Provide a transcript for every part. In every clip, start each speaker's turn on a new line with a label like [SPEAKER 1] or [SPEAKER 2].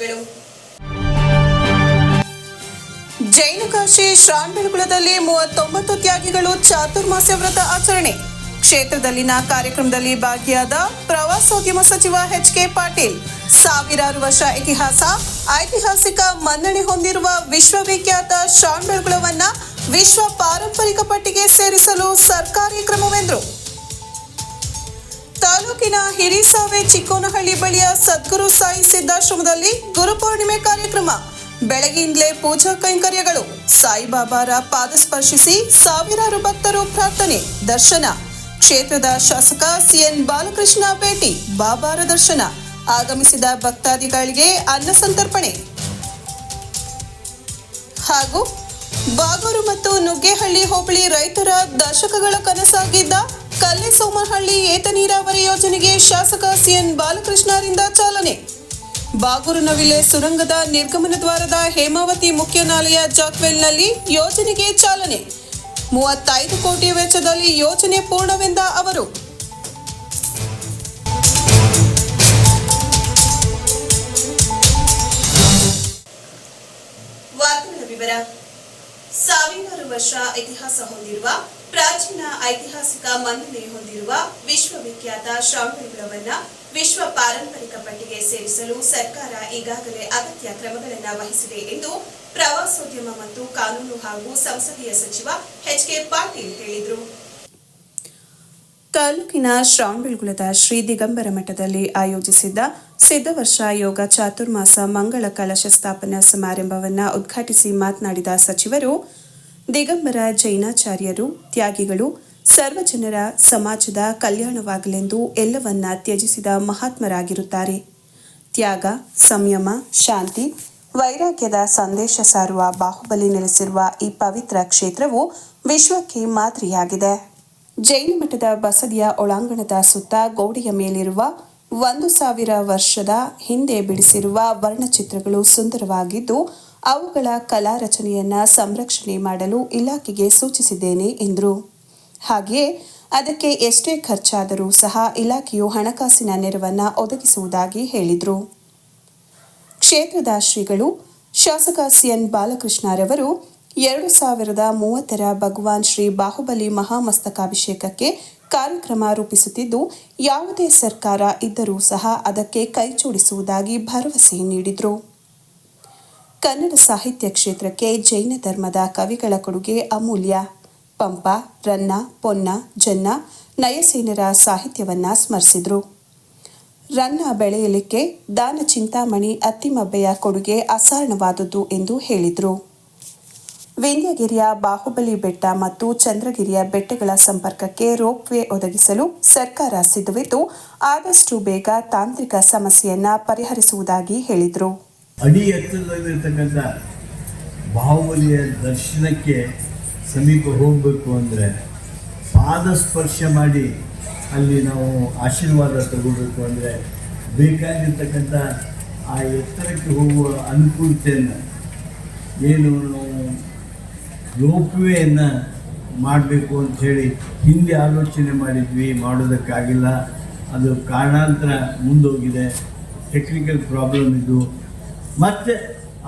[SPEAKER 1] ಮುಖ್ಯಾಂಶಗಳು ಜೈನಕಾಶಿ ಶ್ರಾವಣಬೆಳಗುಳದಲ್ಲಿ ಮೂವತ್ತೊಂಬತ್ತು ತ್ಯಾಗಿಗಳು ಚಾತುರ್ಮಾಸ್ಯ ವ್ರತ ಆಚರಣೆ. ಕ್ಷೇತ್ರದಲ್ಲಿನ ಕಾರ್ಯಕ್ರಮದಲ್ಲಿ ಭಾಗಿಯಾದ ಪ್ರವಾಸೋದ್ಯಮ ಸಚಿವ ಎಚ್ ಕೆ ಪಾಟೀಲ್. ಸಾವಿರಾರು ವರ್ಷ ಇತಿಹಾಸ, ಐತಿಹಾಸಿಕ ಮನ್ನಣೆ ಹೊಂದಿರುವ ವಿಶ್ವವಿಖ್ಯಾತ ಶ್ರಾವಣಬೆಳಗುಳವನ್ನ ವಿಶ್ವ ಪಾರಂಪರಿಕ ಪಟ್ಟಿಗೆ ಸೇರಿಸಲು ಸರ್ಕಾರಿ ಕ್ರಮವೆಂದರು. ತಾಲೂಕಿನ ಹಿರಿಸಾವೆ ಚಿಕ್ಕೋನಹಳ್ಳಿ ಬಳಿಯ ಸದ್ಗುರು ಸಾಯಿ ಸಿದ್ದಾಶ್ರಮದಲ್ಲಿ ಗುರುಪೂರ್ಣಿಮೆ ಕಾರ್ಯಕ್ರಮ. ಬೆಳಗಿಂದಲೇ ಪೂಜಾ ಕೈಂಕರ್ಯಗಳು. ಸಾಯಿಬಾಬಾರ ಪಾದ ಸ್ಪರ್ಶಿಸಿ ಸಾವಿರಾರು ಭಕ್ತರು ಪ್ರಾರ್ಥನೆ, ದರ್ಶನ. ಕ್ಷೇತ್ರದ ಶಾಸಕ ಸಿಎನ್ ಬಾಲಕೃಷ್ಣ ಭೇಟಿ, ಬಾಬಾರ ದರ್ಶನ. ಆಗಮಿಸಿದ ಭಕ್ತಾದಿಗಳಿಗೆ ಅನ್ನ ಸಂತರ್ಪಣೆ. ಹಾಗೂ ಬಾಗೂರು ಮತ್ತು ನುಗ್ಗೇಹಳ್ಳಿ ಹೋಬಳಿ ರೈತರ ದಶಕಗಳ ಕನಸಾಗಿದ್ದ ಕಲ್ಲೆಸೋಮನಹಳ್ಳಿ ಏತ ನೀರಾವರಿ ಯೋಜನೆಗೆ ಶಾಸಕ ಸಿಎನ್ ಬಾಲಕೃಷ್ಣರಿಂದ ಚಾಲನೆ. ಬಾಗೂರು ನವಿಲೆ ಸುರಂಗದ ನಿರ್ಗಮನ ದ್ವಾರದ ಹೇಮಾವತಿ ಮುಖ್ಯನಾಲಯ ಜಾಕ್ವೆಲ್ನಲ್ಲಿ ಯೋಜನೆಗೆ ಚಾಲನೆ. ಮೂವತ್ತೈದು ಕೋಟಿ ವೆಚ್ಚದಲ್ಲಿ ಯೋಜನೆ ಪೂರ್ಣವೆಂದ ಅವರು. ಸಾವಿರಾರು ವರ್ಷ ಇತಿಹಾಸ ಹೊಂದಿರುವ ಪ್ರಾಚೀನ ಐತಿಹಾಸಿಕ ಮನ್ನಣೆ ಹೊಂದಿರುವ ವಿಶ್ವವಿಖ್ಯಾತ ಶ್ರಾವಣಬೆಳಗೊಳವನ್ನ ವಿಶ್ವ ಪಾರಂಪರಿಕ ಪಟ್ಟಿಗೆ ಸೇರಿಸಲು ಸರ್ಕಾರ ಈಗಾಗಲೇ ಅಗತ್ಯ ಕ್ರಮಗಳನ್ನು ವಹಿಸಿದೆ ಎಂದು ಪ್ರವಾಸೋದ್ಯಮ ಮತ್ತು ಕಾನೂನು ಹಾಗೂ ಸಂಸದೀಯ ಸಚಿವ ಎಚ್ ಕೆ ಪಾಟೀಲ್ ಹೇಳಿದರು. ತಾಲೂಕಿನ ಶ್ರಾವಣಬೆಳಗುಳದ ಶ್ರೀ ದಿಗಂಬರ ಮಠದಲ್ಲಿ ಆಯೋಜಿಸಿದ್ದ ಸಿದ್ದವರ್ಷ ಯೋಗ ಚಾತುರ್ಮಾಸ ಮಂಗಳ ಕಲಶ ಸ್ಥಾಪನಾ ಸಮಾರಂಭವನ್ನು ಉದ್ಘಾಟಿಸಿ ಮಾತನಾಡಿದ ಸಚಿವರು ದಿಗಂಬರ ಜೈನಾಚಾರ್ಯರು, ತ್ಯಾಗಿಗಳು, ಸರ್ವಜನರ ಸಮಾಜದ ಕಲ್ಯಾಣವಾಗಲೆಂದು ಎಲ್ಲವನ್ನ ತ್ಯಜಿಸಿದ ಮಹಾತ್ಮರಾಗಿರುತ್ತಾರೆ. ತ್ಯಾಗ, ಸಂಯಮ, ಶಾಂತಿ, ವೈರಾಗ್ಯದ ಸಂದೇಶ ಸಾರುವ ಬಾಹುಬಲಿ ನೆಲೆಸಿರುವ ಈ ಪವಿತ್ರ ಕ್ಷೇತ್ರವು ವಿಶ್ವಕ್ಕೆ ಮಾದರಿಯಾಗಿದೆ. ಜೈನ ಮಠದ ಬಸದಿಯ ಒಳಾಂಗಣದ ಸುತ್ತ ಗೋಡೆಯ ಮೇಲಿರುವ ಒಂದು ಸಾವಿರ ವರ್ಷದ ಹಿಂದೆ ಬಿಡಿಸಿರುವ ವರ್ಣಚಿತ್ರಗಳು ಸುಂದರವಾಗಿದ್ದು ಅವುಗಳ ಕಲಾ ರಚನೆಯನ್ನು ಸಂರಕ್ಷಣೆ ಮಾಡಲು ಇಲಾಖೆಗೆ ಸೂಚಿಸಿದ್ದೇನೆ, ಎಂದರು. ಹಾಗೆಯೇ, ಅದಕ್ಕೆ ಎಷ್ಟೇ ಖರ್ಚಾದರೂ ಸಹ ಇಲಾಖೆಯು ಹಣಕಾಸಿನ ನೆರವನ್ನು ಒದಗಿಸುವುದಾಗಿ ಹೇಳಿದರು. ಕ್ಷೇತ್ರದ ಶ್ರೀಗಳು ಶಾಸಕ ಸಿಎನ್ ಬಾಲಕೃಷ್ಣರವರು ಎರಡು ಸಾವಿರದ ಮೂವತ್ತರ ಭಗವಾನ್ ಶ್ರೀ ಬಾಹುಬಲಿ ಮಹಾಮಸ್ತಕಾಭಿಷೇಕಕ್ಕೆ ಕಾರ್ಯಕ್ರಮ ರೂಪಿಸುತ್ತಿದ್ದು, ಯಾವುದೇ ಸರ್ಕಾರ ಇದ್ದರೂ ಸಹ ಅದಕ್ಕೆ ಕೈಜೋಡಿಸುವುದಾಗಿ ಭರವಸೆ ನೀಡಿದರು. ಕನ್ನಡ ಸಾಹಿತ್ಯ ಕ್ಷೇತ್ರಕ್ಕೆ ಜೈನ ಧರ್ಮದ ಕವಿಗಳ ಕೊಡುಗೆ ಅಮೂಲ್ಯ. ಪಂಪ, ರನ್ನ, ಪೊನ್ನ, ಜನ್ನ, ನಯಸೇನರ ಸಾಹಿತ್ಯವನ್ನ ಸ್ಮರಿಸಿದರು. ರನ್ನ ಬೆಳೆಯಲಿಕ್ಕೆ ದಾನ ಚಿಂತಾಮಣಿ ಅತ್ತಿಮಬ್ಬೆಯ ಕೊಡುಗೆ ಅಸಾರಣವಾದದ್ದು ಎಂದು ಹೇಳಿದರು. ವಿಂಧ್ಯಗಿರಿಯ ಬಾಹುಬಲಿ ಬೆಟ್ಟ ಮತ್ತು ಚಂದ್ರಗಿರಿಯ ಬೆಟ್ಟಗಳ ಸಂಪರ್ಕಕ್ಕೆ ರೋಪ್ವೇ ಒದಗಿಸಲು ಸರ್ಕಾರ ಸಿದ್ಧವಿದ್ದು, ಆದಷ್ಟು ಬೇಗ ತಾಂತ್ರಿಕ ಸಮಸ್ಯೆಯನ್ನ ಪರಿಹರಿಸುವುದಾಗಿ ಹೇಳಿದರು.
[SPEAKER 2] ಅಡಿ ಎತ್ತರದಲ್ಲಿರ್ತಕ್ಕಂಥ ಬಾಹುಬಲಿಯ ದರ್ಶನಕ್ಕೆ ಸಮೀಪ ಹೋಗಬೇಕು ಅಂದರೆ ಪಾದ ಸ್ಪರ್ಶ ಮಾಡಿ ಅಲ್ಲಿ ನಾವು ಆಶೀರ್ವಾದ ತಗೋಬೇಕು ಅಂದರೆ ಬೇಕಾಗಿರ್ತಕ್ಕಂಥ ಆ ಎತ್ತರಕ್ಕೆ ಹೋಗುವ ಅನುಕೂಲತೆಯನ್ನು, ಏನು ನಾವು ರೋಪ್ವೇಯನ್ನು ಮಾಡಬೇಕು ಅಂಥೇಳಿ ಹಿಂದೆ ಆಲೋಚನೆ ಮಾಡಿದ್ವಿ, ಮಾಡೋದಕ್ಕಾಗಿಲ್ಲ. ಅದು ಕಾರಣಾಂತರ ಮುಂದೋಗಿದೆ. ಟೆಕ್ನಿಕಲ್ ಪ್ರಾಬ್ಲಮ್ ಇದು. ಮತ್ತು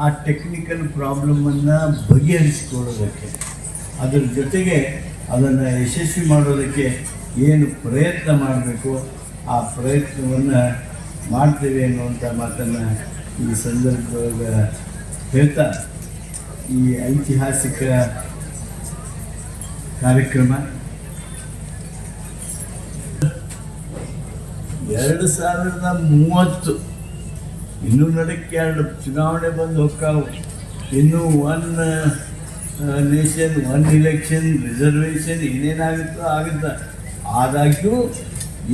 [SPEAKER 2] ಆ ಟೆಕ್ನಿಕಲ್ ಪ್ರಾಬ್ಲಮನ್ನು ಬಗೆಹರಿಸಿಕೊಳ್ಳೋದಕ್ಕೆ, ಅದರ ಜೊತೆಗೆ ಅದನ್ನು ಯಶಸ್ವಿ ಮಾಡೋದಕ್ಕೆ ಏನು ಪ್ರಯತ್ನ ಮಾಡಬೇಕು, ಆ ಪ್ರಯತ್ನವನ್ನು ಮಾಡ್ತೇವೆ ಅನ್ನುವಂಥ ಮಾತನ್ನು ಈ ಸಂದರ್ಭದೊಳಗೆ ಹೇಳ್ತಾ ಈ ಐತಿಹಾಸಿಕ ಕಾರ್ಯಕ್ರಮ. ಎರಡು ಸಾವಿರದ ಮೂವತ್ತು ಇನ್ನೂ ನಡಕ್ಕೆ ಎರಡು ಚುನಾವಣೆ ಬಂದು ಹೋಗ್ತಾವೆ ಇನ್ನೂ one nation one election reservation ಏನೇನಾಗುತ್ತೋ ಆಗುತ್ತೆ. ಆದಾಗ್ಯೂ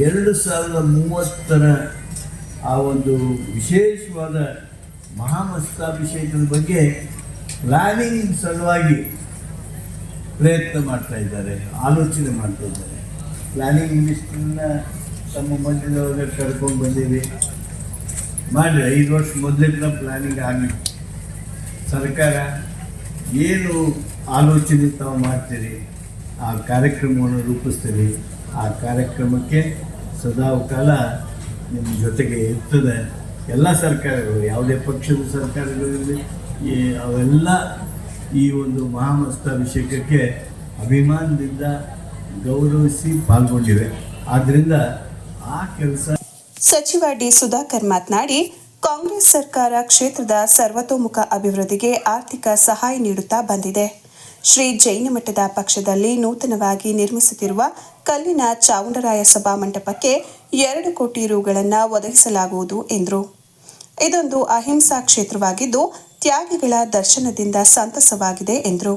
[SPEAKER 2] ಎರಡು ಸಾವಿರದ ಮೂವತ್ತರ ಆ ಒಂದು ವಿಶೇಷವಾದ ಮಹಾಮಸ್ತಾಭಿಷೇಕದ ಬಗ್ಗೆ ಪ್ಲಾನಿಂಗ್ ಸಲುವಾಗಿ ಪ್ರಯತ್ನ ಮಾಡ್ತಾ ಇದ್ದಾರೆ, ಆಲೋಚನೆ ಮಾಡ್ತಾ ಇದ್ದಾರೆ. ಪ್ಲ್ಯಾನಿಂಗ್ ಮಿನಿಸ್ಟ್ರನ್ನ ತಮ್ಮ ಮಧ್ಯದೊಳಗೆ ಕರ್ಕೊಂಡು ಬಂದೀವಿ. ಮಾಡಿ ಐದು ವರ್ಷ ಮೊದಲಿಂದ ಪ್ಲಾನಿಂಗ್ ಆಗಲಿ ಸರ್ಕಾರ ಏನು ಆಲೋಚನೆ ತಾವು ಮಾಡ್ತೀರಿ? ಆ ಕಾರ್ಯಕ್ರಮವನ್ನು ರೂಪಿಸ್ತೀರಿ. ಆ ಕಾರ್ಯಕ್ರಮಕ್ಕೆ ಸದಾಕಾಲ ನಿಮ್ಮ ಜೊತೆಗೆ ಇರ್ತದೆ. ಎಲ್ಲ ಸರ್ಕಾರಗಳು, ಯಾವುದೇ ಪಕ್ಷದ ಸರ್ಕಾರಗಳಿರಲಿ, ಈ ಅವೆಲ್ಲ ಈ ಒಂದು ಮಹಾಮಸ್ತಾಭಿಷೇಕಕ್ಕೆ ಅಭಿಮಾನದಿಂದ ಗೌರವಿಸಿ ಪಾಲ್ಗೊಂಡಿವೆ. ಆದ್ದರಿಂದ ಆ ಕೆಲಸ
[SPEAKER 1] ಸಚಿವ ಡಿ ಸುಧಾಕರ್ ಮಾತನಾಡಿ, ಕಾಂಗ್ರೆಸ್ ಸರ್ಕಾರ ಕ್ಷೇತ್ರದ ಸರ್ವತೋಮುಖ ಅಭಿವೃದ್ಧಿಗೆ ಆರ್ಥಿಕ ಸಹಾಯ ನೀಡುತ್ತಾ ಬಂದಿದೆ. ಶ್ರೀ ಜೈನ ಮಠದ ಪಕ್ಷದಲ್ಲಿ ನೂತನವಾಗಿ ನಿರ್ಮಿಸುತ್ತಿರುವ ಕಲ್ಲಿನ ಚಾವುಂಡರಾಯ ಸಭಾ ಮಂಟಪಕ್ಕೆ ಎರಡು ಕೋಟಿ ರುಗಳನ್ನು ಒದಗಿಸಲಾಗುವುದು ಎಂದರು. ಇದೊಂದು ಅಹಿಂಸಾ ಕ್ಷೇತ್ರವಾಗಿದ್ದು, ತ್ಯಾಗಿಗಳ ದರ್ಶನದಿಂದ ಸಂತಸವಾಗಿದೆ ಎಂದರು.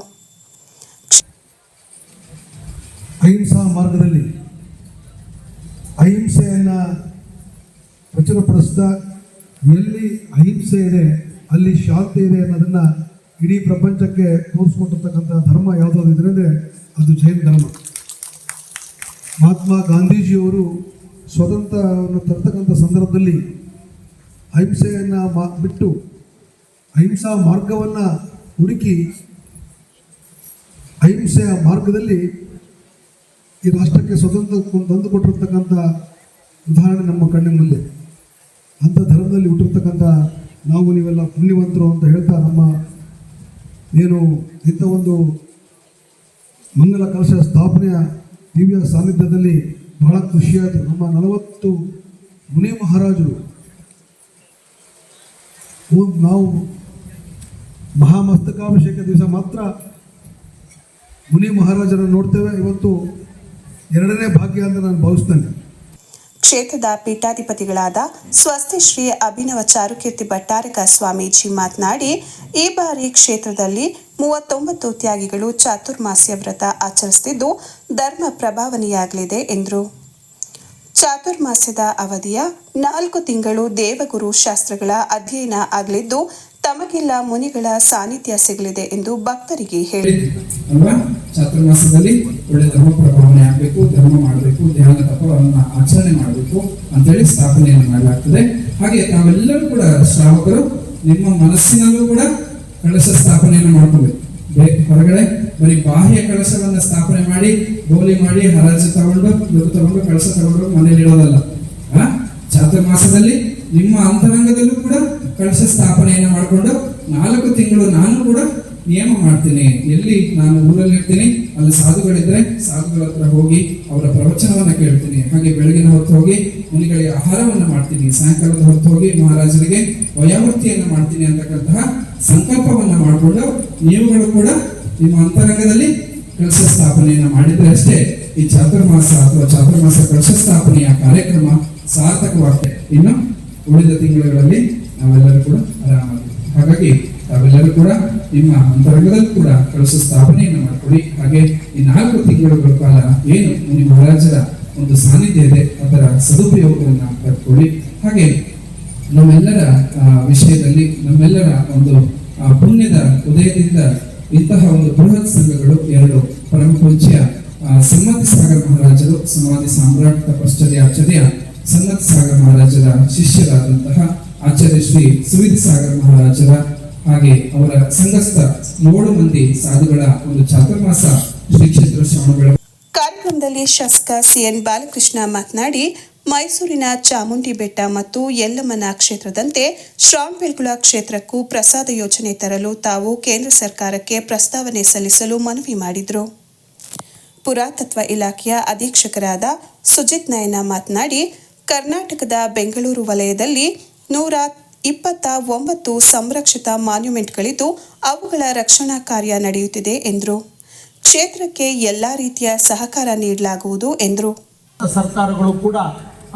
[SPEAKER 3] ಅಹಿಂಸಾ ಮಾರ್ಗದಲ್ಲಿ ಅಹಿಂಸೆಯನ್ನು ಪ್ರಚುರಪಡಿಸ್ತಾ ಎಲ್ಲಿ ಅಹಿಂಸೆ ಇದೆ, ಅಲ್ಲಿ ಶಾಂತಿ ಇದೆ ಅನ್ನೋದನ್ನು ಇಡೀ ಪ್ರಪಂಚಕ್ಕೆ ತೋರಿಸ್ಕೊಟ್ಟಿರ್ತಕ್ಕಂಥ ಧರ್ಮ ಯಾವುದಾದ್ರು ಇದ್ರೆ ಅದು ಜೈನ ಧರ್ಮ. ಮಹಾತ್ಮ ಗಾಂಧೀಜಿಯವರು ಸ್ವತಂತ್ರವನ್ನು ತರ್ತಕ್ಕಂಥ ಸಂದರ್ಭದಲ್ಲಿ ಅಹಿಂಸೆಯನ್ನು ಮಾ, ಬಿಟ್ಟು ಅಹಿಂಸಾ ಮಾರ್ಗವನ್ನು ಹುಡುಕಿ ಅಹಿಂಸೆಯ ಮಾರ್ಗದಲ್ಲಿ ಈ ರಾಷ್ಟ್ರಕ್ಕೆ ಸ್ವತಂತ್ರ ತಂದುಕೊಟ್ಟಿರ್ತಕ್ಕಂಥ ತಂದು ಕೊಟ್ಟಿರ್ತಕ್ಕಂಥ ಉದಾಹರಣೆ ನಮ್ಮ ಕಣ್ಣಿನಲ್ಲಿ ಅಂಥ ಧರ್ಮದಲ್ಲಿ ಹುಟ್ಟಿರ್ತಕ್ಕಂಥ ನಾವು ನೀವೆಲ್ಲ ಪುಣ್ಯವಂತರು ಅಂತ ಹೇಳ್ತಾ ನಮ್ಮ ಏನು ಇಂಥ ಒಂದು ಮಂಗಲ ಕಲಶ ಸ್ಥಾಪನೆಯ ದಿವ್ಯ ಸಾನ್ನಿಧ್ಯದಲ್ಲಿ ಬಹಳ ಖುಷಿಯಾಯಿತು. ನಮ್ಮ ನಲವತ್ತು ಮುನಿ ಮಹಾರಾಜರು ನಾವು ಮಹಾಮಸ್ತಕಾಭಿಷೇಕ ದಿವಸ ಮಾತ್ರ ಮುನಿ ಮಹಾರಾಜರನ್ನು ನೋಡ್ತೇವೆ. ಇವತ್ತು ಎರಡನೇ ಭಾಗ್ಯ ಅಂತ ನಾನು ಭಾವಿಸ್ತೇನೆ.
[SPEAKER 1] ಕ್ಷೇತ್ರದ ಪೀಠಾಧಿಪತಿಗಳಾದ ಸ್ವಸ್ತಿ ಶ್ರೀ ಅಭಿನವ ಚಾರುಕೀರ್ತಿ ಭಟ್ಟಾರಕ ಸ್ವಾಮೀಜಿ ಮಾತನಾಡಿ, ಈ ಬಾರಿ ಕ್ಷೇತ್ರದಲ್ಲಿ ಮೂವತ್ತೊಂಬತ್ತು ತ್ಯಾಗಿಗಳು ಚಾತುರ್ಮಾಸ್ಯ ವ್ರತ ಆಚರಿಸುತ್ತಿದ್ದು ಧರ್ಮ ಪ್ರಭಾವನೆಯಾಗಲಿದೆ ಎಂದರು. ಚಾತುರ್ಮಾಸ್ಯದ ಅವಧಿಯ ನಾಲ್ಕು ತಿಂಗಳು ದೇವಗುರು ಶಾಸ್ತ್ರಗಳ ಅಧ್ಯಯನ ಆಗಲಿದ್ದು, ತಮಗೆಲ್ಲ ಮುನಿಗಳ ಸಾನ್ನಿಧ್ಯ ಸಿಗಲಿದೆ ಎಂದು ಭಕ್ತರಿಗೆ
[SPEAKER 4] ಹೇಳಿದರು. ಒಳ್ಳೆ ಧರ್ಮ ಪ್ರಭಾವನೆ ಆಗಬೇಕು, ಧರ್ಮ ಮಾಡಬೇಕು ಧ್ಯಾನ ತಪವನ್ನು ಆಚರಣೆ ಮಾಡಬೇಕು ಅಂತೇಳಿ ಸ್ಥಾಪನೆಯನ್ನು ಮಾಡಲಾಗ್ತದೆ. ಹಾಗೆ ತಾವೆಲ್ಲರೂ ಕೂಡ ಶ್ರಾವಕರು, ನಿಮ್ಮ ಮನಸ್ಸಿನಲ್ಲೂ ಕೂಡ ಕಳಶ ಸ್ಥಾಪನೆಯನ್ನು ಮಾಡ್ಕೋಬೇಕು. ಹೊರಗಡೆ ಬರೀ ಬಾಹ್ಯ ಕಳಶವನ್ನ ಸ್ಥಾಪನೆ ಮಾಡಿ ಗೋಲಿ ಮಾಡಿ, ಹರಾಜು ತಗೊಂಡು ದುಡ್ಡು ತಗೊಂಡು, ಕಳಶ ತಗೊಂಡು ಮನೇಲಿ ಇಡೋದಲ್ಲ. ಆ? ಚಾತುರ್ಮಾಸದಲ್ಲಿ ನಿಮ್ಮ ಅಂತರಂಗದಲ್ಲೂ ಕೂಡ ಕಳಶ ಸ್ಥಾಪನೆಯನ್ನು ಮಾಡಿಕೊಂಡು ನಾಲ್ಕು ತಿಂಗಳು ನಾನು ಕೂಡ ನಿಯಮ ಮಾಡ್ತೇನೆ. ಎಲ್ಲಿ ನಾನು ಊರಲ್ಲಿ ಇರ್ತೀನಿ, ಅಲ್ಲಿ ಸಾಧುಗಳಿದ್ರೆ ಸಾಧುಗಳ ಹತ್ರ ಹೋಗಿ ಅವರ ಪ್ರವಚನವನ್ನ ಕೇಳ್ತೀನಿ. ಹಾಗೆ ಬೆಳಗಿನ ಹೊತ್ತು ಹೋಗಿ ಮುನಿಗಳಿಗೆ ಆಹಾರವನ್ನ ಮಾಡ್ತೀನಿ. ಸಾಯಂಕಾಲದ ಹೊತ್ತು ಹೋಗಿ ಮಹಾರಾಜರಿಗೆ ವಯಾವೃತ್ತಿಯನ್ನ ಮಾಡ್ತೀನಿ ಅಂತಕ್ಕಂತಹ ಸಂಕಲ್ಪವನ್ನ ಮಾಡಿಕೊಂಡು ನೀವುಗಳು ಕೂಡ ನಿಮ್ಮ ಅಂತರಂಗದಲ್ಲಿ ಕಳಸ ಸ್ಥಾಪನೆಯನ್ನ ಮಾಡಿದ್ರೆ ಅಷ್ಟೇ ಈ ಚಾತುರ್ಮಾಸ ಅಥವಾ ಚಾತುರ್ಮಾಸ ಕಳಸ ಸ್ಥಾಪನೆಯ ಕಾರ್ಯಕ್ರಮ ಸಾರ್ಥಕವಾಗ್ತದೆ. ಇನ್ನು ಉಳಿದ ತಿಂಗಳುಗಳಲ್ಲಿ ನಾವೆಲ್ಲರೂ ಕೂಡ ಆರಾಮಾಗಿ. ಹಾಗಾಗಿ ತಾವೆಲ್ಲರೂ ಕೂಡ ನಿಮ್ಮ ಅಂತರಂಗದಲ್ಲಿ ಕೂಡ ಕಳಸ ಸ್ಥಾಪನೆಯನ್ನು ಮಾಡಿಕೊಡಿ ಹಾಗೆ ಈ ನಾಲ್ಕು ತಿಂಗಳುಗಳ ಕಾಲ ಏನು ಮುನಿ ಮಹಾರಾಜರ ಒಂದು ಸಾನ್ನಿಧ್ಯ ಇದೆ ಅದರ ಸದುಪಯೋಗವನ್ನು ಪಡ್ಕೊಳ್ಳಿ. ಹಾಗೆ ನಮ್ಮೆಲ್ಲರ ವಿಷಯದಲ್ಲಿ ನಮ್ಮೆಲ್ಲರ ಒಂದು ಪುಣ್ಯದ ಉದಯದಿಂದ ಇಂತಹ ಒಂದು ಬೃಹತ್ ಸಂಘಗಳು ಎರಡು ಪರಮ ಪೂಜ್ಯ ಆ, ಸಮ್ಮತಿ ಸಾಗರ ಮಹಾರಾಜರು ಸಮಾಧಿ ಸಾಮ್ರಾಟ್ ತಪಶ್ಚರ್ಯ ಆಚಾರ್ಯ ಸನ್ನತ್ ಸಾಗರ ಮಹಾರಾಜರ ಶಿಷ್ಯರಾದಂತಹ ಆಚಾರ್ಯ ಶ್ರೀ ಸುವಿಧಿ ಸಾಗರ ಮಹಾರಾಜರ ಹಾಗೆ ಅವರ ಸಂಘಸ್ಥ ಏಳು ಮಂದಿ ಸಾಧುಗಳ ಒಂದು ಚಾತುರ್ಮಾಸ ಶ್ರೀ ಕ್ಷೇತ್ರ
[SPEAKER 1] ಕಾರ್ಯಕ್ರಮದಲ್ಲಿ ಶಾಸಕ ಸಿಎನ್ ಬಾಲಕೃಷ್ಣ ಮಾತನಾಡಿ, ಮೈಸೂರಿನ ಚಾಮುಂಡಿ ಬೆಟ್ಟ ಮತ್ತು ಯಲ್ಲಮ್ಮನ ಕ್ಷೇತ್ರದಂತೆ ಶ್ರಾಂಬೆಲ್ಗುಳ ಕ್ಷೇತ್ರಕ್ಕೂ ಪ್ರಸಾದ ಯೋಜನೆ ತರಲು ತಾವು ಕೇಂದ್ರ ಸರ್ಕಾರಕ್ಕೆ ಪ್ರಸ್ತಾವನೆ ಸಲ್ಲಿಸಲು ಮನವಿ ಮಾಡಿದರು. ಪುರಾತತ್ವ ಇಲಾಖೆಯ ಅಧೀಕ್ಷಕರಾದ ಸುಜಿತ್ ನಯನ ಮಾತನಾಡಿ, ಕರ್ನಾಟಕದ ಬೆಂಗಳೂರು ವಲಯದಲ್ಲಿ ನೂರ ಇಪ್ಪತ್ತ ಒಂಬತ್ತು ಸಂರಕ್ಷಿತ ಮಾನ್ಯುಮೆಂಟ್ಗಳಿದ್ದು ಅವುಗಳ ರಕ್ಷಣಾ ಕಾರ್ಯ ನಡೆಯುತ್ತಿದೆ ಎಂದರು. ಕ್ಷೇತ್ರಕ್ಕೆ ಎಲ್ಲ ರೀತಿಯ ಸಹಕಾರ ನೀಡಲಾಗುವುದು ಎಂದರು.
[SPEAKER 5] ಸರ್ಕಾರಗಳು ಕೂಡ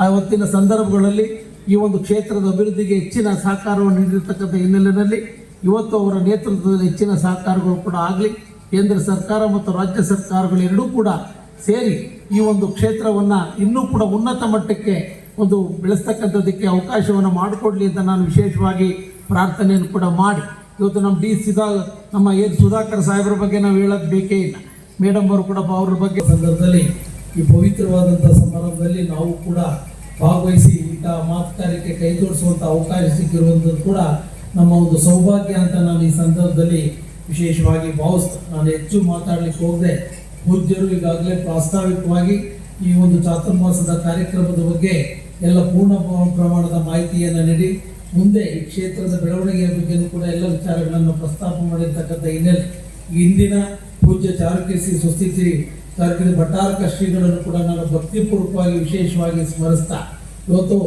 [SPEAKER 5] ಆವತ್ತಿನ ಸಂದರ್ಭಗಳಲ್ಲಿ ಈ ಒಂದು ಕ್ಷೇತ್ರದ ಅಭಿವೃದ್ಧಿಗೆ ಹೆಚ್ಚಿನ ಸಹಕಾರವನ್ನು ನೀಡಿರ್ತಕ್ಕಂಥ ಹಿನ್ನೆಲೆಯಲ್ಲಿ ಇವತ್ತು ಅವರ ನೇತೃತ್ವದಲ್ಲಿ ಹೆಚ್ಚಿನ ಸಹಕಾರಗಳು ಕೂಡ ಆಗಲಿ, ಕೇಂದ್ರ ಸರ್ಕಾರ ಮತ್ತು ರಾಜ್ಯ ಸರ್ಕಾರಗಳು ಎರಡೂ ಕೂಡ ಸೇರಿ ಈ ಒಂದು ಕ್ಷೇತ್ರವನ್ನು ಇನ್ನೂ ಕೂಡ ಉನ್ನತ ಮಟ್ಟಕ್ಕೆ ಒಂದು ಬೆಳೆಸ್ತಕ್ಕಂಥದ್ದಕ್ಕೆ ಅವಕಾಶವನ್ನು ಮಾಡಿಕೊಡ್ಲಿ ಅಂತ ನಾನು ವಿಶೇಷವಾಗಿ ಪ್ರಾರ್ಥನೆಯನ್ನು ಕೂಡ ಮಾಡಿ. ಇವತ್ತು ನಮ್ಮ ಡಿ ಸುಧಾ, ನಮ್ಮ ಎ ಸುಧಾಕರ್ ಸಾಹೇಬರ ಬಗ್ಗೆ ನಾವು ಹೇಳೋದು ಬೇಕೇ ಇಲ್ಲ. ಮೇಡಮ್ ಅವರು ಕೂಡ ಅವ್ರ ಬಗ್ಗೆ ಸಂದರ್ಭದಲ್ಲಿ ಈ ಪವಿತ್ರವಾದಂಥ ಸಮಾರಂಭದಲ್ಲಿ ನಾವು ಕೂಡ ಭಾಗವಹಿಸಿ ಇಂಥ ಮಾತುಕಾರ್ಯಕ್ಕೆ ಕೈ ಜೋಡಿಸುವಂಥ ಅವಕಾಶ ಸಿಕ್ಕಿರುವಂಥದ್ದು ಕೂಡ ನಮ್ಮ ಒಂದು ಸೌಭಾಗ್ಯ ಅಂತ ನಾನು ಈ ಸಂದರ್ಭದಲ್ಲಿ ವಿಶೇಷವಾಗಿ ಭಾವಿಸ್ತೇನೆ ನಾನು ಹೆಚ್ಚು ಮಾತಾಡಲಿಕ್ಕೆ ಹೋಗದೆ ಪೂಜ್ಯರು ಈಗಾಗಲೇ ಪ್ರಾಸ್ತಾವಿಕವಾಗಿ ಈ ಒಂದು ಚಾತುರ್ಮಾಸದ ಕಾರ್ಯಕ್ರಮದ ಬಗ್ಗೆ ಎಲ್ಲ ಪೂರ್ಣ ಪ್ರ- ಪ್ರಮಾಣದ ಮಾಹಿತಿಯನ್ನು ನೀಡಿ, ಮುಂದೆ ಈ ಕ್ಷೇತ್ರದ ಬೆಳವಣಿಗೆಯ ಬಗ್ಗೆಯೂ ಕೂಡ ಎಲ್ಲ ವಿಚಾರಗಳನ್ನು ಪ್ರಸ್ತಾಪ ಮಾಡಿರ್ತಕ್ಕಂಥ ಹಿನ್ನೆಲೆ ಇಂದಿನ ಪೂಜ್ಯ ಚಾರುಕೇಸಿ ಸುಸ್ಥಿತಿ ಚಾರುಕೇಸಿ ಭಟ್ಟಾರಕ ಶ್ರೀಗಳನ್ನು ಕೂಡ ನಾನು ಭಕ್ತಿಪೂರ್ವಕವಾಗಿ ವಿಶೇಷವಾಗಿ ಸ್ಮರಿಸ್ತಾ, ಇವತ್ತು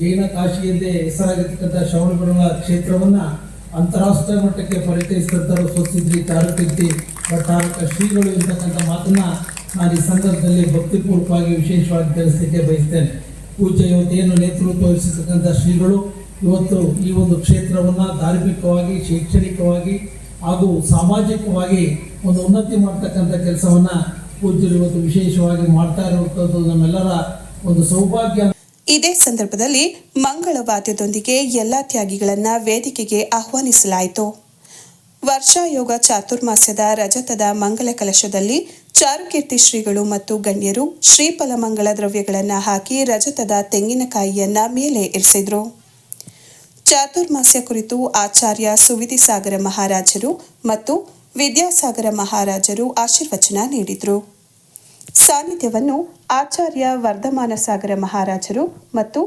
[SPEAKER 5] ಜೈನ ಕಾಶಿಯಲ್ಲೇ ಹೆಸರಾಗಿರ್ತಕ್ಕಂಥ ಶ್ರವಣಬೆಳಗೊಳ ಕ್ಷೇತ್ರವನ್ನು ಅಂತಾರಾಷ್ಟ್ರೀಯ ಮಟ್ಟಕ್ಕೆ ಪರಿಚಯಿಸಿದಂಥವರು ಸ್ವಸ್ಥಿತಿ ಚಾರುಕೀರ್ತಿ ಭಟ್ಟಾರಕ ಶ್ರೀಗಳು ಇರ್ತಕ್ಕಂಥ ಮಾತನ್ನು ನಾನು ಈ ಸಂದರ್ಭದಲ್ಲಿ ಭಕ್ತಿಪೂರ್ವಕವಾಗಿ ವಿಶೇಷವಾಗಿ ತಿಳಿಸಲಿಕ್ಕೆ ಬಯಸ್ತೇನೆ. ಪೂಜ್ಯ ಇವತ್ತೇನು ನೇತೃತ್ವ ವಹಿಸಿರ್ತಕ್ಕಂಥ ಶ್ರೀಗಳು ಇವತ್ತು ಈ ಒಂದು ಕ್ಷೇತ್ರವನ್ನು ಧಾರ್ಮಿಕವಾಗಿ, ಶೈಕ್ಷಣಿಕವಾಗಿ ಹಾಗೂ ಸಾಮಾಜಿಕವಾಗಿ ಒಂದು ಉನ್ನತಿ ಮಾಡ್ತಕ್ಕಂಥ ಕೆಲಸವನ್ನ ಪೂಜ್ಯರು ಇವತ್ತು ವಿಶೇಷವಾಗಿ ಮಾಡ್ತಾ ಇರುವಂಥದ್ದು ನಮ್ಮೆಲ್ಲರ ಒಂದು ಸೌಭಾಗ್ಯ.
[SPEAKER 1] ಇದೇ ಸಂದರ್ಭದಲ್ಲಿ ಮಂಗಳವಾದ್ಯದೊಂದಿಗೆ ಎಲ್ಲ ತ್ಯಾಗಿಗಳನ್ನು ವೇದಿಕೆಗೆ ಆಹ್ವಾನಿಸಲಾಯಿತು. ವರ್ಷಾಯೋಗ ಚಾತುರ್ಮಾಸ್ಯದ ರಜತದ ಮಂಗಲ ಕಲಶದಲ್ಲಿ ಚಾರುಕೀರ್ತಿ ಶ್ರೀಗಳು ಮತ್ತು ಗಣ್ಯರು ಶ್ರೀಫಲಮಂಗಳ ದ್ರವ್ಯಗಳನ್ನು ಹಾಕಿ ರಜತದ ತೆಂಗಿನಕಾಯಿಯನ್ನ ಮೇಲೆ ಇರಿಸಿದ್ರು. ಚಾತುರ್ಮಾಸ್ಯ ಕುರಿತು ಆಚಾರ್ಯ ಸುವಿಧಿ ಸಾಗರ ಮಹಾರಾಜರು ಮತ್ತು ವಿದ್ಯಾಸಾಗರ ಮಹಾರಾಜರು ಆಶೀರ್ವಚನ ನೀಡಿದರು. ಸಾನ್ನಿಧ್ಯವನ್ನು ಆಚಾರ್ಯ ವರ್ಧಮಾನ ಸಾಗರ ಮಹಾರಾಜರು ಮತ್ತು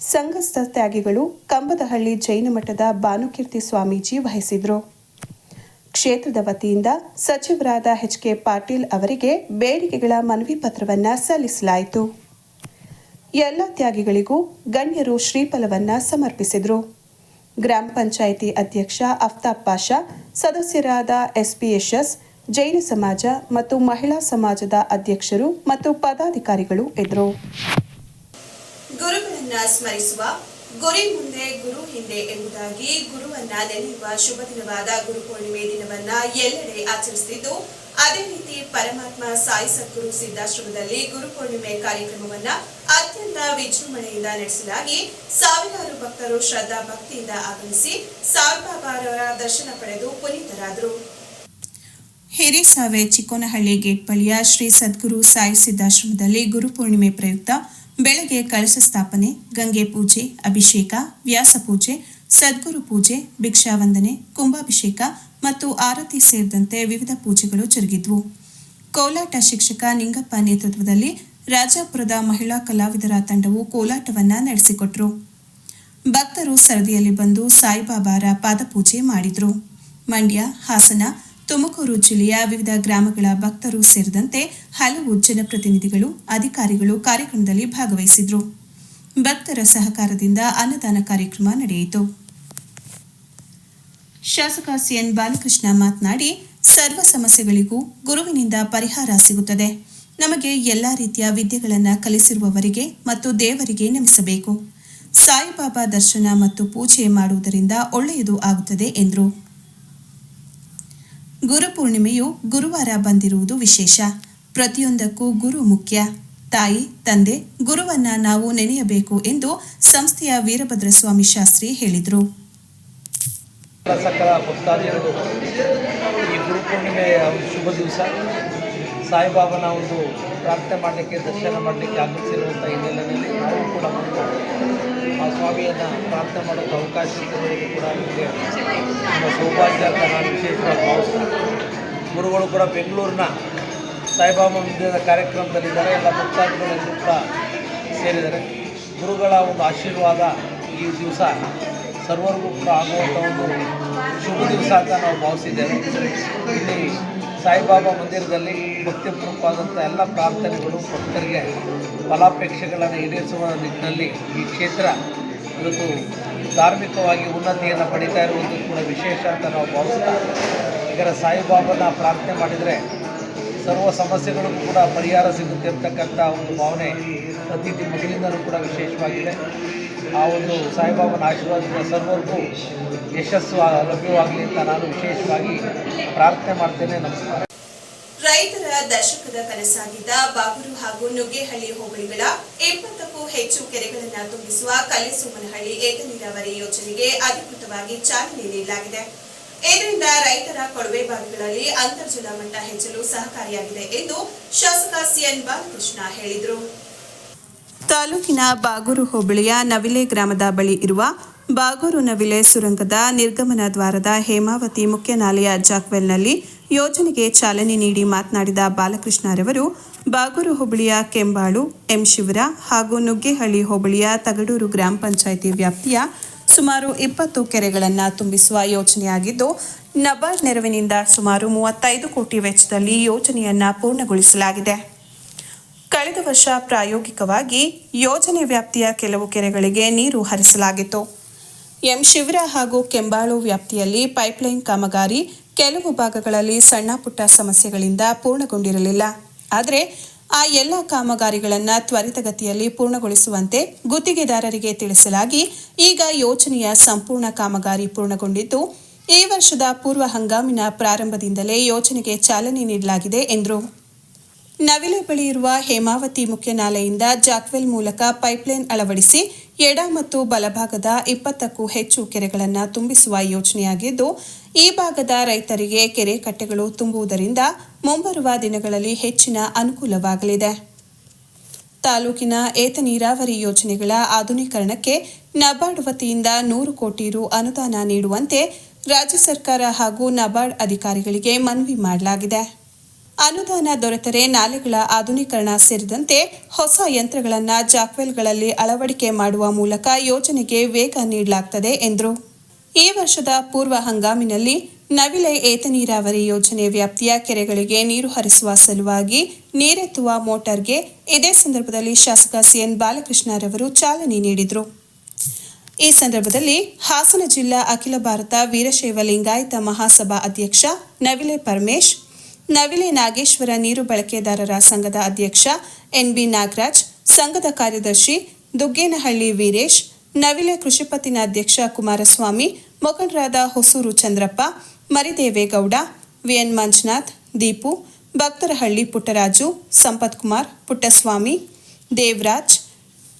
[SPEAKER 1] ಸಂಘಸ್ಥ ತ್ಯಾಗಿಗಳು ಕಂಬದಹಳ್ಳಿ ಜೈನ ಮಠದ ಭಾನುಕೀರ್ತಿ ಸ್ವಾಮೀಜಿ ವಹಿಸಿದರು. ಕ್ಷೇತ್ರದ ವತಿಯಿಂದ ಸಚಿವರಾದ ಎಚ್ ಕೆ ಪಾಟೀಲ್ ಅವರಿಗೆ ಬೇಡಿಕೆಗಳ ಮನವಿ ಪತ್ರವನ್ನು ಸಲ್ಲಿಸಲಾಯಿತು. ಎಲ್ಲ ತ್ಯಾಗಿಗಳಿಗೂ ಗಣ್ಯರು ಶ್ರೀಫಲವನ್ನು ಸಮರ್ಪಿಸಿದರು. ಗ್ರಾಮ ಪಂಚಾಯಿತಿ ಅಧ್ಯಕ್ಷ ಅಫ್ತಾಬ್ ಪಾಷಾ, ಸದಸ್ಯರಾದ ಎಸ್ಪಿಎಸ್ಎಸ್ ಜೈನ ಸಮಾಜ ಮತ್ತು ಮಹಿಳಾ ಸಮಾಜದ ಅಧ್ಯಕ್ಷರು ಮತ್ತು ಪದಾಧಿಕಾರಿಗಳು ಇದ್ದರು. ಗುರುಗಳನ್ನು ಸ್ಮರಿಸುವ ಗುರಿ ಮುಂದೆ, ಗುರು ಹಿಂದೆ ಎಂಬುದಾಗಿ ಗುರುವನ್ನ ನೆನೆಯುವ ಶುಭ ದಿನವಾದ ಗುರು ಪೂರ್ಣಿಮೆ ದಿನವನ್ನ ಎಲ್ಲೆಡೆ ಆಚರಿಸುತ್ತಿದ್ದು ಅದೇ ರೀತಿ ಪರಮಾತ್ಮ ಸಾಯಿ ಸದ್ಗುರು ಸಿದ್ಧಾಶ್ರಮದಲ್ಲಿ ಗುರು ಪೂರ್ಣಿಮೆ ಕಾರ್ಯಕ್ರಮವನ್ನ ಅತ್ಯಂತ ವಿಜೃಂಭಣೆಯಿಂದ ನಡೆಸಲಾಗಿ ಸಾವಿರಾರು ಭಕ್ತರು ಶ್ರದ್ಧಾ ಭಕ್ತಿಯಿಂದ ಆಗಮಿಸಿ ಸಾಯಿಬಾಬಾರವರ ದರ್ಶನ ಪಡೆದು ಪುನೀತರಾದರು. ಹಿರಿಸಾವೆ ಚಿಕ್ಕೋನಹಳ್ಳಿ ಗೇಟ್ ಬಳಿಯ ಶ್ರೀ ಸದ್ಗುರು ಸಾಯಿ ಸಿದ್ಧಾಶ್ರಮದಲ್ಲಿ ಗುರುಪೂರ್ಣಿಮೆ ಪ್ರಯುಕ್ತ ಬೆಳಗ್ಗೆ ಕಳಶ ಸ್ಥಾಪನೆ, ಗಂಗೆ ಪೂಜೆ, ಅಭಿಷೇಕ, ವ್ಯಾಸ ಪೂಜೆ, ಸದ್ಗುರು ಪೂಜೆ ಭಿಕ್ಷಾವಂದನೆ ಕುಂಭಾಭಿಷೇಕ ಮತ್ತು ಆರತಿ ಸೇರಿದಂತೆ ವಿವಿಧ ಪೂಜೆಗಳು ಜರುಗಿದ್ವು. ಕೋಲಾಟ ಶಿಕ್ಷಕ ನಿಂಗಪ್ಪ ನೇತೃತ್ವದಲ್ಲಿ ರಾಜಾಪುರದ ಮಹಿಳಾ ಕಲಾವಿದರ ತಂಡವು ಕೋಲಾಟವನ್ನ ನಡೆಸಿಕೊಟ್ರು. ಭಕ್ತರು ಸರದಿಯಲ್ಲಿ ಬಂದು ಸಾಯಿಬಾಬಾರ ಪಾದಪೂಜೆ ಮಾಡಿದ್ರು. ಮಂಡ್ಯ, ಹಾಸನ ತುಮಕೂರು ಜಿಲ್ಲೆಯ ವಿವಿಧ ಗ್ರಾಮಗಳ ಭಕ್ತರು ಸೇರಿದಂತೆ ಹಲವು ಜನಪ್ರತಿನಿಧಿಗಳು, ಅಧಿಕಾರಿಗಳು ಕಾರ್ಯಕ್ರಮದಲ್ಲಿ ಭಾಗವಹಿಸಿದ್ರು. ಭಕ್ತರ ಸಹಕಾರದಿಂದ ಅನ್ನದಾನ ಕಾರ್ಯಕ್ರಮ ನಡೆಯಿತು. ಶಾಸಕ ಸಿಎನ್ ಬಾಲಕೃಷ್ಣ ಮಾತನಾಡಿ, ಸರ್ವ ಸಮಸ್ಯೆಗಳಿಗೂ ಗುರುವಿನಿಂದ ಪರಿಹಾರ ಸಿಗುತ್ತದೆ. ನಮಗೆ ಎಲ್ಲ ರೀತಿಯ ವಿದ್ಯೆಗಳನ್ನು ಕಲಿಸಿರುವವರಿಗೆ ಮತ್ತು ದೇವರಿಗೆ ನಮಿಸಬೇಕು. ಸಾಯಿಬಾಬಾ ದರ್ಶನ ಮತ್ತು ಪೂಜೆ ಮಾಡುವುದರಿಂದ ಒಳ್ಳೆಯದು ಆಗುತ್ತದೆ, ಎಂದರು. ಗುರುಪೂರ್ಣಿಮೆಯು ಗುರುವಾರ ಬಂದಿರುವುದು ವಿಶೇಷ. ಪ್ರತಿಯೊಂದಕ್ಕೂ ಗುರು ಮುಖ್ಯ. ತಾಯಿ, ತಂದೆ, ಗುರುವನ್ನ ನಾವು ನೆನೆಯಬೇಕು ಎಂದು ಸಂಸ್ಥೆಯ ವೀರಭದ್ರಸ್ವಾಮಿ ಶಾಸ್ತ್ರಿ ಹೇಳಿದರು.
[SPEAKER 6] ಈ ಗುರುಪೂರ್ಣಿಮೆಯ ಶುಭ ದಿವಸ. ಸಾಯಿಬಾಬನ ಒಂದು ಪ್ರಾರ್ಥನೆ ಮಾಡಲಿಕ್ಕೆ, ದರ್ಶನ ಮಾಡಲಿಕ್ಕೆ ಆಗಮಿಸಿರುವಂಥ ಹಿನ್ನೆಲೆಯಲ್ಲಿ ನಾವು ಕೂಡ ಒಂದು ಆ ಸ್ವಾಮಿಯನ್ನು ಪ್ರಾರ್ಥನೆ ಮಾಡೋಕ್ಕೆ ಅವಕಾಶ ಇದ್ದವರಿಗೆ ಕೂಡ ನಮಗೆ ನಮ್ಮ ಸೌಭಾಗ್ಯ ಅಂತ ನಾನು ವಿಶೇಷವಾಗಿ ಭಾವಿಸ್ತೇನೆ. ಗುರುಗಳು ಕೂಡ ಬೆಂಗಳೂರಿನ ಸಾಯಿಬಾಬಾ ಮಂದಿರದ ಕಾರ್ಯಕ್ರಮದಲ್ಲಿದ್ದಾರೆ. ಎಲ್ಲ ಭಕ್ತಾದಿಗಳೆಲ್ಲರೂ ಕೂಡ ಸೇರಿದ್ದಾರೆ. ಗುರುಗಳ ಒಂದು ಆಶೀರ್ವಾದ ಈ ದಿವಸ ಸರ್ವರಿಗೂ ಕೂಡ ಆಗುವಂಥ ಒಂದು ಶುಭ ದಿವಸ ಅಂತ ನಾವು ಭಾವಿಸಿದ್ದೇವೆ. ಇಲ್ಲಿ ಸಾಯಿಬಾಬಾ ಮಂದಿರದಲ್ಲಿ ಭಕ್ತಿಪೂರ್ವಕವಾದಂಥ ಎಲ್ಲ ಪ್ರಾರ್ಥನೆಗಳು ಭಕ್ತರಿಗೆ ಫಲಾಪೇಕ್ಷೆಗಳನ್ನು ಈಡೇರಿಸುವ ನಿಟ್ಟಿನಲ್ಲಿ ಈ ಕ್ಷೇತ್ರ ಇವತ್ತು ಧಾರ್ಮಿಕವಾಗಿ ಉನ್ನತಿಯನ್ನು ಪಡಿತಾ ಇರುವುದು ಕೂಡ ವಿಶೇಷ ಅಂತ ನಾವು ಭಾವಿಸ್ತಾ ಈಗ ಸಾಯಿಬಾಬನ ಪ್ರಾರ್ಥನೆ ಮಾಡಿದರೆ ಸರ್ವ ಸಮಸ್ಯೆಗಳಿಗೂ ಕೂಡ ಪರಿಹಾರ ಸಿಗುತ್ತೆ ಅಂತಕ್ಕಂಥ ಒಂದು ಭಾವನೆ ಪ್ರತಿ ಮೊದಲಿಂದಲೂ ಕೂಡ ವಿಶೇಷವಾಗಿದೆ. ಆ ಒಂದು ಸಾಯಿಬಾಬನ ಆಶೀರ್ವಾದದಿಂದ ಸರ್ವರಿಗೂ ಯಶಸ್ಸು ಲಭ್ಯವಾಗಲಿ ಅಂತ ನಾನು ವಿಶೇಷವಾಗಿ ಪ್ರಾರ್ಥನೆ ಮಾಡ್ತೇನೆ, ನಮಸ್ಕಾರ.
[SPEAKER 1] ರೈತರ ದಶಕದ ಕನಸಾಗಿದ್ದ ಬಾಗೂರು ಹಾಗೂ ನುಗ್ಗೇಹಳ್ಳಿ ಹೋಬಳಿಗಳ ಇಪ್ಪತ್ತಕ್ಕೂ ಹೆಚ್ಚು ಕೆರೆಗಳನ್ನು ತುಂಬಿಸುವ ಕಲಿಸುಮನಹಳ್ಳಿ ಏತ ನೀರಾವರಿ ಯೋಜನೆಗೆ ಅಧಿಕೃತವಾಗಿ ಚಾಲನೆ ನೀಡಲಾಗಿದೆ. ಇದರಿಂದ ರೈತರ ಕೊಳವೆ ಬಾವಿಗಳಲ್ಲಿ ಅಂತರ್ಜಲ ಮಟ್ಟ ಹೆಚ್ಚಲು ಸಹಕಾರಿಯಾಗಿದೆ ಎಂದು ಶಾಸಕ ಸಿಎನ್ ಬಾಲಕೃಷ್ಣ ಹೇಳಿದರು. ತಾಲೂಕಿನ ಬಾಗೂರು ಹೋಬಳಿಯ ನವಿಲೆ ಗ್ರಾಮದ ಬಳಿ ಇರುವ ಬಾಗೂರು ನವಿಲೆ ಸುರಂಗದ ನಿರ್ಗಮನ ದ್ವಾರದ ಹೇಮಾವತಿ ಮುಖ್ಯ ನಾಲೆಯ ಜಾಕ್ವೆಲ್ನಲ್ಲಿ ಯೋಜನೆಗೆ ಚಾಲನೆ ನೀಡಿ ಮಾತನಾಡಿದ ಬಾಲಕೃಷ್ಣರವರು, ಬಾಗೂರು ಹೋಬಳಿಯ ಕೆಂಬಾಳು ಎಂ ಶಿವರ ಹಾಗೂ ನುಗ್ಗೇಹಳ್ಳಿ ಹೋಬಳಿಯ ತಗಡೂರು ಗ್ರಾಮ ಪಂಚಾಯಿತಿ ವ್ಯಾಪ್ತಿಯ ಸುಮಾರು ಇಪ್ಪತ್ತು ಕೆರೆಗಳನ್ನು ತುಂಬಿಸುವ ಯೋಜನೆಯಾಗಿದ್ದು, ನಬಾರ್ಡ್ ನೆರವಿನಿಂದ ಸುಮಾರು ಮೂವತ್ತೈದು ಕೋಟಿ ವೆಚ್ಚದಲ್ಲಿ ಯೋಜನೆಯನ್ನು ಪೂರ್ಣಗೊಳಿಸಲಾಗಿದೆ. ಕಳೆದ ವರ್ಷ ಪ್ರಾಯೋಗಿಕವಾಗಿ ಯೋಜನೆ ವ್ಯಾಪ್ತಿಯ ಕೆಲವು ಕೆರೆಗಳಿಗೆ ನೀರು ಹರಿಸಲಾಗಿತ್ತು. ಎಂ. ಶಿವರ ಹಾಗೂ ಕೆಂಬಾಳು ವ್ಯಾಪ್ತಿಯಲ್ಲಿ ಪೈಪ್ಲೈನ್ ಕಾಮಗಾರಿ ಕೆಲವು ಭಾಗಗಳಲ್ಲಿ ಸಣ್ಣ ಪುಟ್ಟ ಸಮಸ್ಯೆಗಳಿಂದ ಪೂರ್ಣಗೊಂಡಿರಲಿಲ್ಲ. ಆದರೆ ಆ ಎಲ್ಲ ಕಾಮಗಾರಿಗಳನ್ನು ತ್ವರಿತಗತಿಯಲ್ಲಿ ಪೂರ್ಣಗೊಳಿಸುವಂತೆ ಗುತ್ತಿಗೆದಾರರಿಗೆ ತಿಳಿಸಲಾಗಿ ಈಗ ಯೋಜನೆಯ ಸಂಪೂರ್ಣ ಕಾಮಗಾರಿ ಪೂರ್ಣಗೊಂಡಿದ್ದು, ಈ ವರ್ಷದ ಪೂರ್ವ ಹಂಗಾಮಿನ ಪ್ರಾರಂಭದಿಂದಲೇ ಯೋಜನೆಗೆ ಚಾಲನೆ ನೀಡಲಾಗಿದೆ ಎಂದರು. ನವಿಲೆ ಬಳಿ ಇರುವ ಹೇಮಾವತಿ ಮುಖ್ಯನಾಲೆಯಿಂದ ಜಾಕ್ವೆಲ್ ಮೂಲಕ ಪೈಪ್ಲೈನ್ ಅಳವಡಿಸಿ ಎಡ ಮತ್ತು ಬಲಭಾಗದ ಇಪ್ಪತ್ತಕ್ಕೂ ಹೆಚ್ಚು ಕೆರೆಗಳನ್ನು ತುಂಬಿಸುವ ಯೋಜನೆಯಾಗಿದ್ದು, ಈ ಭಾಗದ ರೈತರಿಗೆ ಕೆರೆ ಕಟ್ಟೆಗಳು ತುಂಬುವುದರಿಂದ ಮುಂಬರುವ ದಿನಗಳಲ್ಲಿ ಹೆಚ್ಚಿನ ಅನುಕೂಲವಾಗಲಿದೆ. ತಾಲೂಕಿನ ಏತ ನೀರಾವರಿ ಯೋಜನೆಗಳ ಆಧುನೀಕರಣಕ್ಕೆ ನಬಾರ್ಡ್ ವತಿಯಿಂದ ನೂರು ಕೋಟಿ ರು ಅನುದಾನ ನೀಡುವಂತೆ ರಾಜ್ಯ ಸರ್ಕಾರ ಹಾಗೂ ನಬಾರ್ಡ್ ಅಧಿಕಾರಿಗಳಿಗೆ ಮನವಿ ಮಾಡಲಾಗಿದೆ. ಅನುದಾನ ದೊರೆತರೆ ನಾಲೆಗಳ ಆಧುನೀಕರಣ ಸೇರಿದಂತೆ ಹೊಸ ಯಂತ್ರಗಳನ್ನು ಜಾಕ್ವೆಲ್ಗಳಲ್ಲಿ ಅಳವಡಿಕೆ ಮಾಡುವ ಮೂಲಕ ಯೋಜನೆಗೆ ವೇಗ ನೀಡಲಾಗುತ್ತದೆ ಎಂದರು. ಈ ವರ್ಷದ ಪೂರ್ವ ಹಂಗಾಮಿನಲ್ಲಿ ನವಿಲೆ ಏತ ನೀರಾವರಿ ಯೋಜನೆ ವ್ಯಾಪ್ತಿಯ ಕೆರೆಗಳಿಗೆ ನೀರು ಹರಿಸುವ ಸಲುವಾಗಿ ನೀರೆತ್ತುವ ಮೋಟಾರ್ಗೆ ಇದೇ ಸಂದರ್ಭದಲ್ಲಿ ಶಾಸಕ ಸಿಎನ್ ಬಾಲಕೃಷ್ಣರವರು ಚಾಲನೆ ನೀಡಿದರು. ಈ ಸಂದರ್ಭದಲ್ಲಿ ಹಾಸನ ಜಿಲ್ಲಾ ಅಖಿಲ ಭಾರತ ವೀರಶೈವ ಲಿಂಗಾಯತ ಮಹಾಸಭಾ ಅಧ್ಯಕ್ಷ ನವಿಲೆ ಪರಮೇಶ್ ನವಿಲೆ ನಾಗೇಶ್ವರ ನೀರು ಬಳಕೆದಾರರ ಸಂಘದ ಅಧ್ಯಕ್ಷ ಎನ್ಬಿ ನಾಗರಾಜ್, ಸಂಘದ ಕಾರ್ಯದರ್ಶಿ ದುಗ್ಗೇನಹಳ್ಳಿ ವೀರೇಶ್, ನವಿಲೆ ಕೃಷಿಪತ್ತಿನ ಅಧ್ಯಕ್ಷ ಕುಮಾರಸ್ವಾಮಿ ಮುಖಂಡರಾದ ಹೊಸೂರು ಚಂದ್ರಪ್ಪ, ಮರಿದೇವೇಗೌಡ, ವಿಎನ್ ಮಂಜುನಾಥ್, ದೀಪು, ಭಕ್ತರಹಳ್ಳಿ ಪುಟ್ಟರಾಜು, ಸಂಪತ್ ಕುಮಾರ್, ಪುಟ್ಟಸ್ವಾಮಿ, ದೇವರಾಜ್,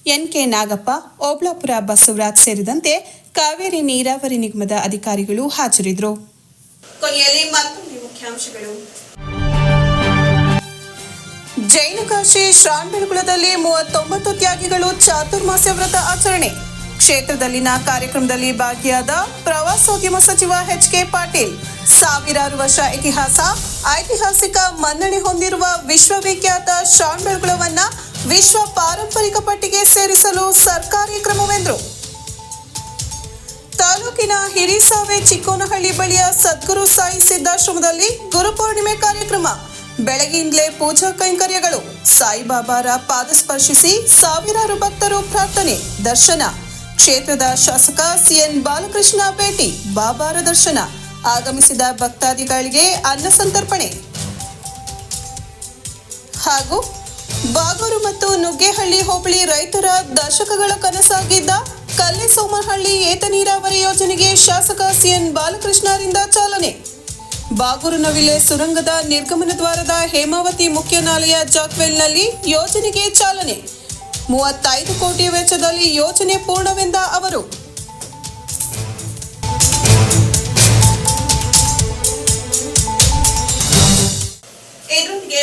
[SPEAKER 1] ಎನ್ಕೆ ನಾಗಪ್ಪ ಓಬ್ಳಾಪುರ ಬಸವರಾಜ್ ಸೇರಿದಂತೆ ಕಾವೇರಿ ನೀರಾವರಿ ನಿಗಮದ ಅಧಿಕಾರಿಗಳು ಹಾಜರಿದ್ದರು. ಕೊನೆಯಲ್ಲಿ ಜೈನ ಕಾಶಿ ಮೂವತ್ತೊಂಬತ್ತು ತ್ಯಾಗಿಗಳು ಚಾತುರ್ಮಾಸ್ಯ ವ್ರತ ಆಚರಣೆ. ಕ್ಷೇತ್ರದಲ್ಲಿನ ಕಾರ್ಯಕ್ರಮದಲ್ಲಿ ಭಾಗಿಯಾದ ಪ್ರವಾಸೋದ್ಯಮ ಸಚಿವ ಎಚ್ ಕೆ ಪಾಟೀಲ್. ಸಾವಿರಾರು ವರ್ಷ ಇತಿಹಾಸ, ಐತಿಹಾಸಿಕ ಮನ್ನಣೆ ಹೊಂದಿರುವ ವಿಶ್ವವಿಖ್ಯಾತ ಶ್ರಾವಣಬೆಳಗುಳವನ್ನ ವಿಶ್ವ ಪಾರಂಪರಿಕ ಪಟ್ಟಿಗೆ ಸೇರಿಸಲು ಸರ್ಕಾರಿ ಕ್ರಮವೆಂದರು. ತಾಲೂಕಿನ ಹಿರಿಸಾವೆ ಚಿಕ್ಕೋನಹಳ್ಳಿ ಬಳಿಯ ಸದ್ಗುರು ಸಾಯಿ ಸಿದ್ದಾಶ್ರಮದಲ್ಲಿ ಗುರುಪೂರ್ಣಿಮೆ ಕಾರ್ಯಕ್ರಮ. ಬೆಳಗಿನಿಂದಲೇ ಪೂಜಾ ಕೈಂಕರ್ಯಗಳು. ಸಾಯಿಬಾಬಾರ ಪಾದ ಸ್ಪರ್ಶಿಸಿ ಸಾವಿರಾರು ಭಕ್ತರು ಪ್ರಾರ್ಥನೆ, ದರ್ಶನ. ಕ್ಷೇತ್ರದ ಶಾಸಕ ಸಿಎನ್ ಬಾಲಕೃಷ್ಣ ಭೇಟಿ, ಬಾಬಾರ ದರ್ಶನ. ಆಗಮಿಸಿದ ಭಕ್ತಾದಿಗಳಿಗೆ ಅನ್ನ ಸಂತರ್ಪಣೆ. ಹಾಗೂ ಬಾಗೂರು ಮತ್ತು ನುಗ್ಗೇಹಳ್ಳಿ ಹೋಬಳಿ ರೈತರ ದಶಕಗಳ ಕನಸಾಗಿದ್ದ ಕಲ್ಲೆಸೋಮನಹಳ್ಳಿ ಏತ ನೀರಾವರಿ ಯೋಜನೆಗೆ ಶಾಸಕ ಸಿಎನ್ ಬಾಲಕೃಷ್ಣರಿಂದ ಚಾಲನೆ. ಬಾಗೂರು ನವಿಲೆ ಸುರಂಗದ ನಿರ್ಗಮನ ದ್ವಾರದ ಹೇಮಾವತಿ ಮುಖ್ಯ ನಾಲೆಯ ಜಾಕ್ವೆಲ್ನಲ್ಲಿ ಯೋಜನೆಗೆ ಚಾಲನೆ. ಮೂವತ್ತೈದು ಕೋಟಿ ವೆಚ್ಚದಲ್ಲಿ ಯೋಜನೆ ಪೂರ್ಣವೆಂದ ಅವರು.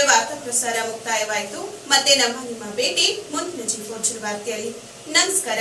[SPEAKER 1] ವಾರ್ತಾ ಪ್ರಸಾರ ಮುಕ್ತಾಯವಾಯಿತು. ಮತ್ತೆ ನಮ್ಮ ನಿಮ್ಮ ಭೇಟಿ ಮುಂದಿನ ಜೀವೋತ್ಸವ ವಾರ್ತೆಯಲ್ಲಿ. ನಮಸ್ಕಾರ.